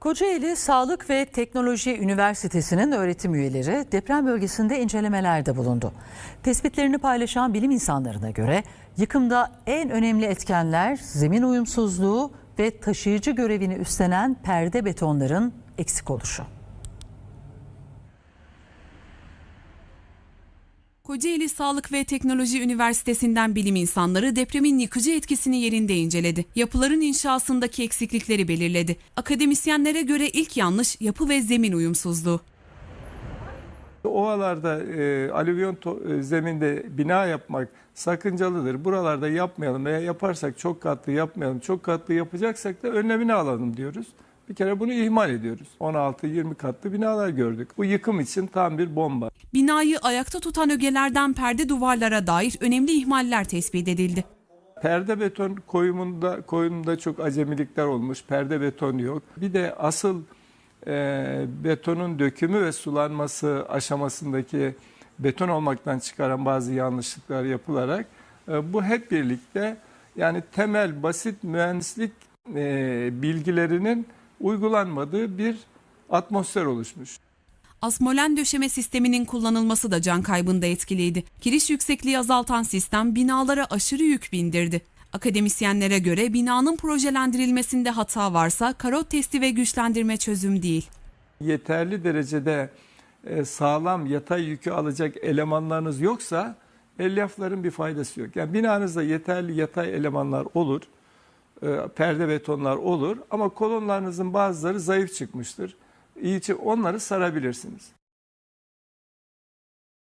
Kocaeli Sağlık ve Teknoloji Üniversitesi'nin öğretim üyeleri deprem bölgesinde incelemelerde bulundu. Tespitlerini paylaşan bilim insanlarına göre yıkımda en önemli etkenler zemin uyumsuzluğu ve taşıyıcı görevini üstlenen perde betonların eksik oluşu. Kocaeli Sağlık ve Teknoloji Üniversitesi'nden bilim insanları depremin yıkıcı etkisini yerinde inceledi. Yapıların inşasındaki eksiklikleri belirledi. Akademisyenlere göre ilk yanlış yapı ve zemin uyumsuzluğu. Ovalarda e, alüvyon to- e, zeminde bina yapmak sakıncalıdır. Buralarda yapmayalım veya yaparsak çok katlı yapmayalım. Çok katlı yapacaksak da önlemini alalım diyoruz. Bir kere bunu ihmal ediyoruz. 16-20 katlı binalar gördük. Bu yıkım için tam bir bomba. Binayı ayakta tutan ögelerden perde duvarlara dair önemli ihmaller tespit edildi. Perde beton koyumunda koyumunda çok acemilikler olmuş. Perde beton yok. Bir de asıl e, betonun dökümü ve sulanması aşamasındaki beton olmaktan çıkaran bazı yanlışlıklar yapılarak e, bu hep birlikte yani temel basit mühendislik e, bilgilerinin uygulanmadığı bir atmosfer oluşmuş. Asmolen döşeme sisteminin kullanılması da can kaybında etkiliydi. Kiriş yüksekliği azaltan sistem binalara aşırı yük bindirdi. Akademisyenlere göre binanın projelendirilmesinde hata varsa karot testi ve güçlendirme çözüm değil. yeterli derecede e, sağlam yatay yükü alacak elemanlarınız yoksa elyafların bir faydası yok. Yani binanızda yeterli yatay elemanlar olur, perde betonlar olur ama kolonlarınızın bazıları zayıf çıkmıştır. İyi çı- onları sarabilirsiniz.